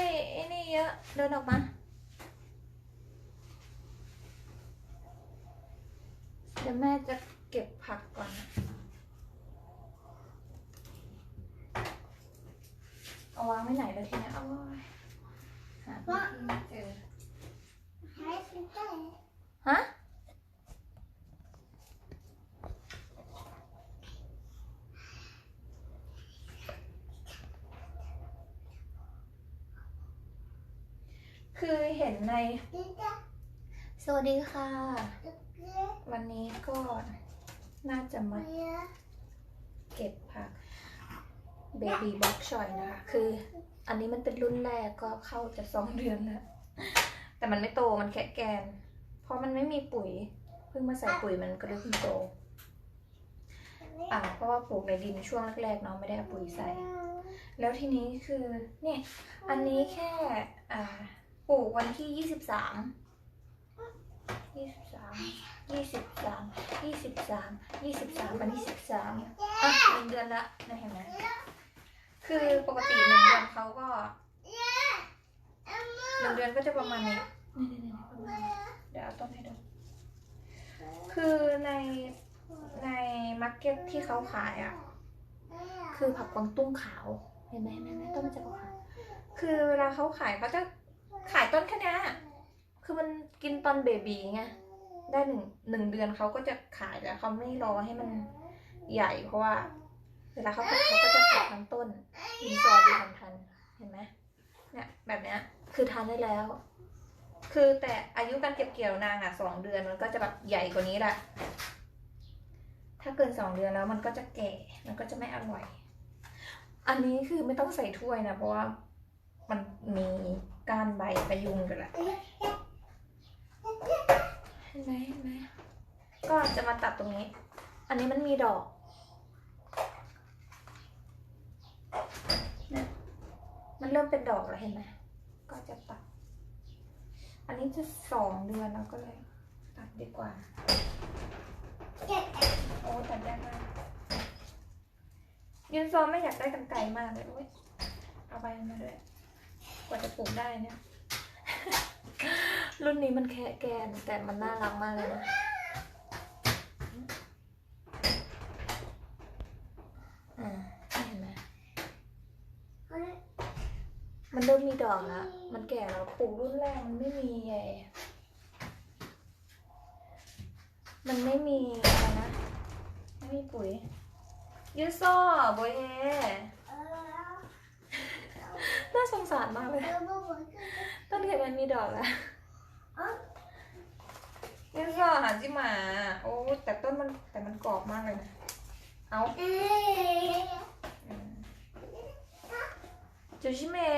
ไอ้นี่เยอะ เดินออกมา เดี๋ยวแม่จะเก็บผักก่อนนะเอาวางไว้ไหนแล้วทีเนี้ยเอาไว้หาพื้นที่ไม่เจอฮะ คือเห็นใน สวัสดีค่ะ วันนี้ก็น่าจะมาเก็บผัก Baby Bok Choy นะคะ คืออันนี้มันเป็นรุ่นแรกก็เข้าจะสองเดือนแล้วแต่มันไม่โตมันแค่แกน เพราะมันไม่มีปุ๋ย เพิ่งมาใส่ปุ๋ยมันก็เลยเพิ่งโต อ่าเพราะว่าปลูกในดินช่วงแรกๆเนาะไม่ได้เอาปุ๋ยใส่ แล้วทีนี้คือเนี่ยอันนี้แค่อ่า ปลูกวันที่ยี่สิบสามยี่สิบสามยี่สิบสามยี่สิบสามยี่สิบสามวันที่สิบสามอะหนึ่งเดือนละนะเห็นไหมคือปกติหนึ่งเดือนเขาก็หนึ่งเดือนก็จะประมาณนี้นี่นี่นี่ประมาณนี้เดี๋ยวเอาต้นให้ดู คือในในมาร์เก็ตที่เขาขายอะ คือผักกวางตุ้งขาว เห็นไหมเห็นไหมเห็นไหมต้นมันจะขาวๆคือเวลาเขาขายเขาจะ ขายต้นค่เนี้ยคือมันกินตอนเบบีไงได้หนึ่งหนึ่งเดือนเขาก็จะขายแล้วเขาไม่รอให้มันใหญ่เพราะว่า เวลาเขาขายเขาก็จะขายทั้งต้นกินซอดีทันทันเห็นไหมเนี่ยแบบเนี้ยคือทานได้แล้ว คือแต่อายุการเก็บเกี่ยวนางอะสองเดือนมันก็จะแบบใหญ่กว่านี้แหละถ้าเกินสองเดือนแล้วมันก็จะแก่ มันก็จะไม่อร่อย อันนี้คือไม่ต้องใส่ถ้วยนะ เพราะว่ามันมี ก้านใบประยุงกันแหละเห็นไหมเห็นไหมก็จะมาตัดตรงนี้ อันนี้มันมีดอกนี่มันเริ่มเป็นดอกแล้วเห็นไหมก็จะตัด อันนี้จะสองเดือนแล้วก็เลยตัดดีกว่า โอ้ตัดได้มากยืนโซนไม่อยากได้กันไกลมากเลยโอ้ยเอาไปมาด้วย กว่าจะปลูกได้เนี่ย รุ่นนี้มันแค่แกนแต่มันน่ารักมากเลยนะอ่าเห็นไหมมันเริ่มมีดอกแล้วมันแก่แล้วปลูกรุ่นแรกมันไม่มีใหญ่มันไม่มีอะไรนะ ไม่มีปุ๋ยยูโซ่โบเฮ น่าสงสารมากเลย ต้นเห็ดมันมีดอกแล้วยูโซ่หาจิมา โอ้แต่ต้นมันแต่มันกรอบมากเลยนะเอาอืมจูชิเมะ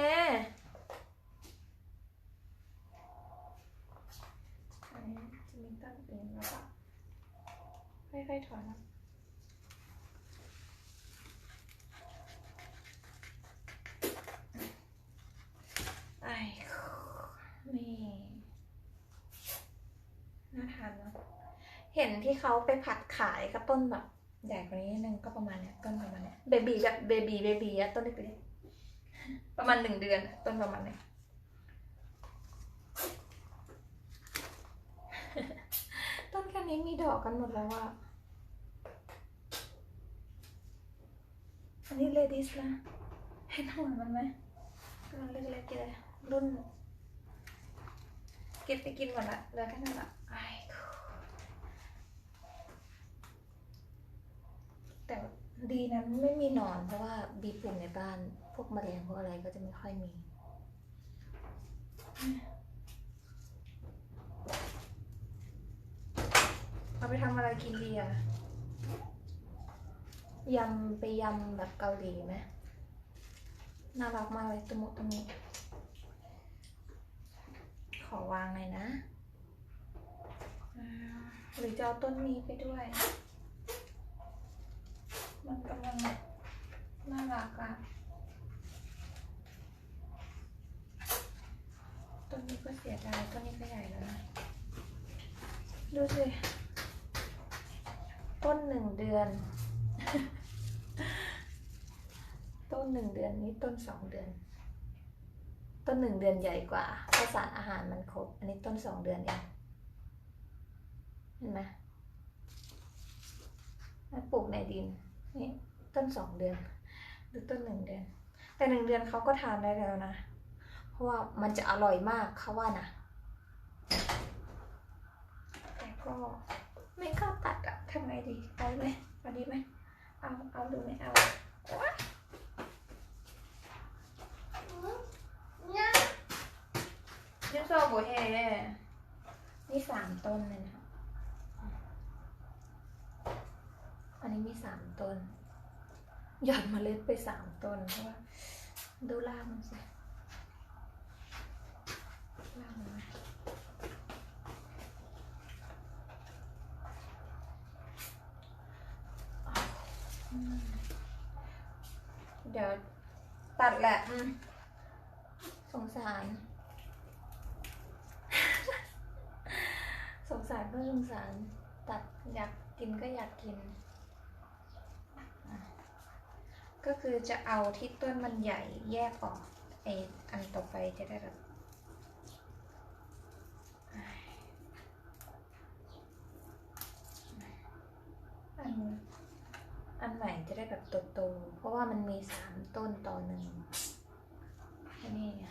อันนี้จะมีต้นอื่นแล้วก็ค่อยๆถอนนะ ไอ้ นี่น่าทานเนาะเห็นที่เขาไปผัดขายก็ต้นแบบใหญ่กว่านี้นิดนึงก็ประมาณเนี้ยต้นประมาณเนี้ยเบบีแบบเบบีเบบีอะต้นเล็กๆประมาณหนึ่งเดือนต้นประมาณเนี้ยต้นแค่นี้มีดอกกันหมดแล้วอะอันนี้เลดี้นะเห็นหัวมันไหมรุ่นเล็กๆเลยรุ่น เก็บไปกินหมดละเหลือแค่นั้นละไอ้แต่ดีนะไม่มีหนอนเพราะว่าบีปลูกในบ้านพวกแมลงพวกอะไรก็จะไม่ค่อยมี เอาไปทำอะไรกินดีอะยำไปยำแบบเกาหลีไหมน่ารักมากเลยตะมุตมิข อวางหน่อยนะหรือจะเอาต้นนี้ไปด้วย มันกำลังน่ารักอะต้นนี้ก็เสียดายต้นนี้ก็ใหญ่แล้วนะ ดูสิ ต้นหนึ่งเดือน ต้นหนึ่งเดือนนี้ต้นสองเดือน ต้นหนึ่งเดือนใหญ่กว่าเพราะสารอาหารมันครบ อันนี้ต้นสองเดือนเอง เห็นไหมปลูกในดิน นี่ต้นสองเดือน หรือต้นหนึ่งเดือน แต่หนึ่งเดือนเขาก็ทานได้แล้วนะ เพราะว่ามันจะอร่อยมากเขาว่านะ แต่ก็ไม่กล้าตัดอะทำไงดี เอาไหมเอาดีไหม เอา เอาหรือไม่เอา ว้ายูโซโบเฮนี่สามต้นเลยนะอันนี้มีสามต้น หย่อนเมล็ดไปสามต้นเพราะว่าดูล่างมันสิล่างมันเดี๋ยวตัดแหละสงสาร สงสาร ก็สงสาร ตัดอยากกินก็อยากกิน ก็คือจะเอาที่ต้นมันใหญ่แยกออกไออันต่อไปจะได้แบบอันอันใหม่จะได้แบบโตๆเพราะว่ามันมีสามต้นต่อหนึ่งแค่นี้ไง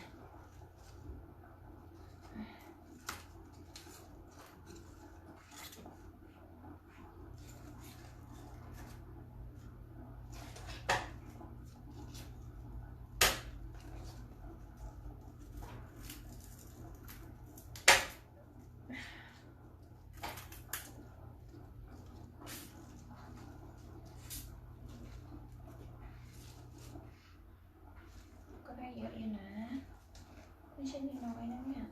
ก็ได้เยอะอยู่นะ ไม่ใช่น้อยๆนะเนี่ย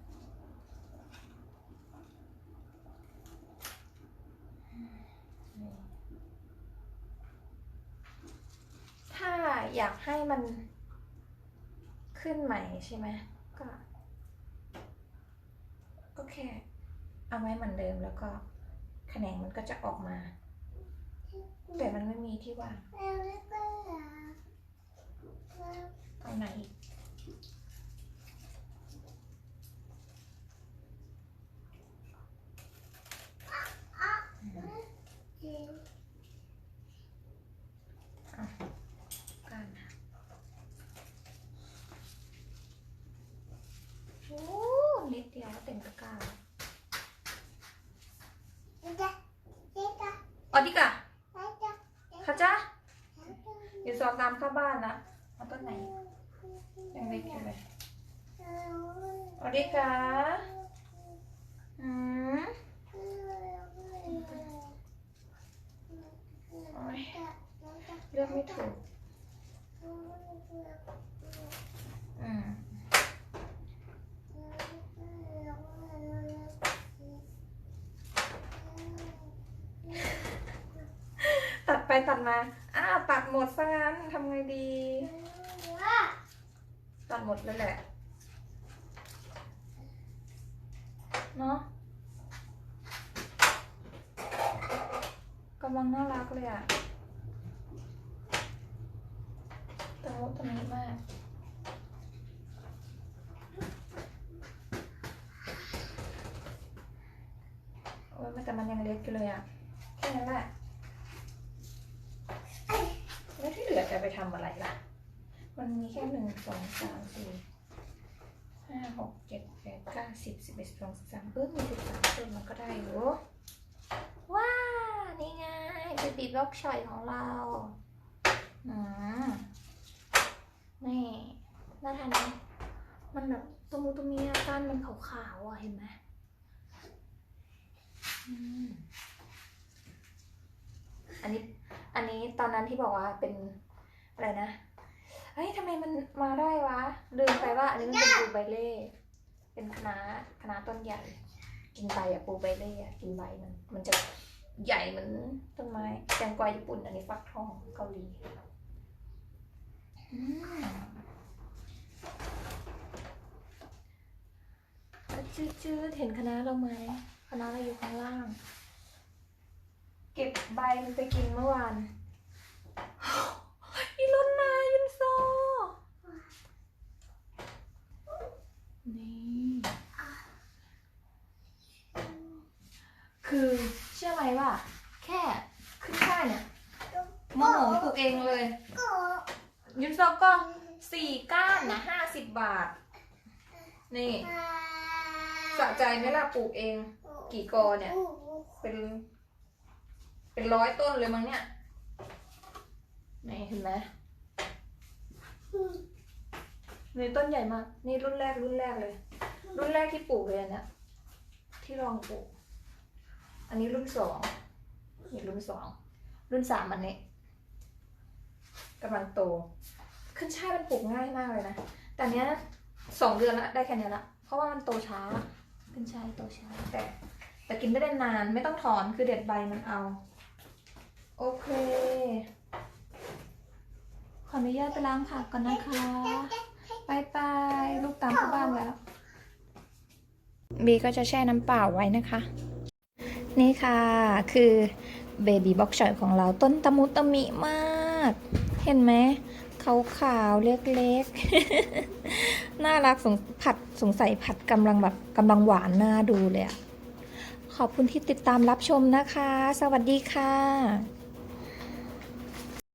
นี่ถ้าอยากให้มันขึ้นใหม่ใช่ไหมก็ก็แค่เอาไว้เหมือนเดิมแล้วก็แขนงมันก็จะออกมา แต่มันไม่มีที่วางเอาไหนอีก กันนะโอ้นิดเดี ยวก็เต็มตะกร้าแล้วออดิกะข้าจ้าอยู่สอบตามเข้าบ้านนะเอาต้นไหน ยังเล็กอยู่เลยออดิกะอืมโอ้ยเลือกไม่ถูก อืม ตัด ไปตัดมา อ้าวตัดหมดซะงั้นทำไงดี ตัดหมดเลยแหละ เนาะกำลังน่ารักเลยอะตะมุตะมิมากโอ้ยแต่มันยังเล็กอยู่เลยอะแค่นั้นแหละ แล้วที่เหลือ จะไปทำอะไรล่ะ มันมีแค่หนึ่งสองสามสี่ห้าหกเจ็ดแปดเก้าสิบสิบเอ็ดสิบสองสิบสามเออมีสิบสามต้นมันก็ได้อยู่ว้านี่ไงเบบีบล็อกชอยของเราอืมนี่น่าทานไหมมันแบบตัวมูตัวเมียก้านมันขาวๆอะเห็นไหมอืมอันนี้ อันนี้ตอนนั้นที่บอกว่าเป็น อะไรนะเฮ้ยทำไมมันมาได้วะลืมไปว่าอันนี้มันเป็นปูใบเล่ เป็นคณะคณะต้นใหญ่ กินใบอะปูใบเล่อะกินใบมันมันจะใหญ่เหมือนต้นไม้แตงกวาญี่ปุ่น อันนี้ฟักทองเกาหลีอืมจืดจืดเห็นคณะเราไหมคณะเราอยู่ข้างล่าง เก็บใบมันไปกินเมื่อวาน โซ นี่ คือเชื่อไหมว่า แค่ขึ้นช่ายเนี่ยโมโหปลูกเองเลย ยุนซอก็สี่ก้านนะห้าสิบบาท นี่สะใจไหมล่ะปลูกเอง กี่กอเนี่ย เป็น เป็นร้อยต้นเลยมั้งเนี่ยนี่เห็นไหม นี่ต้นใหญ่มาก นี่รุ่นแรกรุ่นแรกเลย รุ่นแรกที่ปลูกเลยอันเนี่ยที่ลองปลูก อันนี้รุ่นสองนี่รุ่นสอง รุ่นสามอันนี้กำลังโต ขึ้นช่ายมันปลูกง่ายมากเลยนะ แต่เนี้ยสองเดือนละได้แค่เนี้ยละ เพราะว่ามันโตช้า ขึ้นช่ายโตช้า แต่ แต่กินไม่ได้นาน ไม่ต้องถอน คือเด็ดใบมันเอา โอเค ขออนุญาตไปล้างผักก่อนนะคะบายบายลูกตามเข้าบ้านแล้ว บีก็จะแช่น้ำเปล่าไว้นะคะ นี่ค่ะคือเบบี้บ็อกชอยของเราต้นตะมุตะมิมาก เห็นไหมขาวขาวๆเล็กๆ น่ารักสงผัดสงสัยผัดกำลังแบบกำลังหวานน่าดูเลยอะขอบคุณที่ติดตามรับชมนะคะ สวัสดีค่ะ